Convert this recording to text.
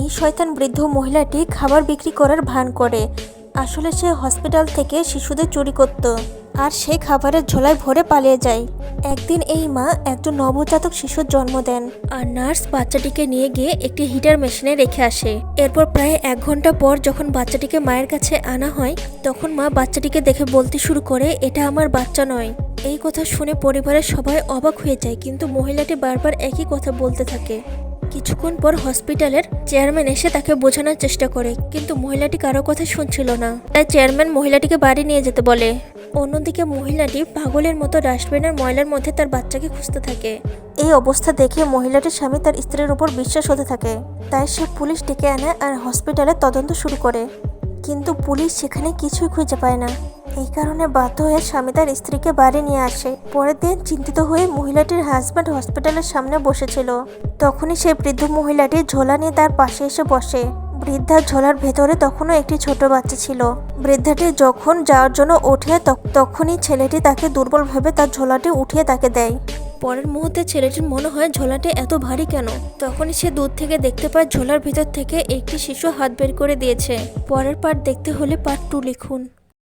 এই শয়তান বৃদ্ধ মহিলাটি খাবার বিক্রি করার ভান করে। আসলে সে হসপিটাল থেকে শিশুদের চুরি করত আর সে খাবারের ঝোলায় ভরে পালিয়ে যায়। একদিন এই মা একজন নবজাতক শিশুর জন্ম দেন আর নার্স বাচ্চাটিকে নিয়ে গিয়ে একটি হিটার মেশিনে রেখে আসে। এরপর প্রায় এক ঘণ্টা পর যখন বাচ্চাটিকে মায়ের কাছে আনা হয়, তখন মা বাচ্চাটিকে দেখে বলতে শুরু করে, এটা আমার বাচ্চা নয়। এই কথা শুনে পরিবারের সবাই অবাক হয়ে যায়, কিন্তু মহিলাটি বারবার একই কথা বলতে থাকে। কিছুক্ষণ পর হসপিটালের চেয়ারম্যান এসে তাকে বোঝানোর চেষ্টা করে, কিন্তু মহিলাটি কারও কথা শুনছিল না। তাই চেয়ারম্যান মহিলাটিকে বাড়ি নিয়ে যেতে বলে। অন্যদিকে মহিলাটি পাগলের মতো ডাস্টবিনের ময়লার মধ্যে তার বাচ্চাকে খুঁজতে থাকে। এই অবস্থা দেখে মহিলাটির স্বামী তার স্ত্রীর উপর বিশ্বাস হতে থাকে। তাই সে পুলিশ ডেকে আনে আর হসপিটালে তদন্ত শুরু করে। কিন্তু পুলিশ সেখানে কিছুই খুঁজে পায় না। এই কারণে বাধ্য হয়ে স্বামী তার স্ত্রীকে বাড়ি নিয়ে আসে। পরের দিন চিন্তিত হয়ে মহিলাটির হাজব্যান্ড হসপিটালের সামনে বসেছিল। তখনই সেই বৃদ্ধ মহিলাটি ঝোলা নিয়ে তার পাশে এসে বসে। বৃদ্ধার ঝোলার ভেতরে তখনও একটি ছোট বাচ্চা ছিল। বৃদ্ধাটি যখন যাওয়ার জন্য ওঠে, তখ- তখনই ছেলেটি তাকে দুর্বলভাবে তার ঝোলাটি উঠিয়ে তাকে দেয়। পরের মুহূর্তে ছেলেটির মনে হয়, ঝোলাটি এত ভারী কেন? তখনই সে দূর থেকে দেখতে পায়, ঝোলার ভিতর থেকে একটি শিশু হাত বের করে দিয়েছে। পরের পার্ট দেখতে হলে পার্ট টু লিখুন।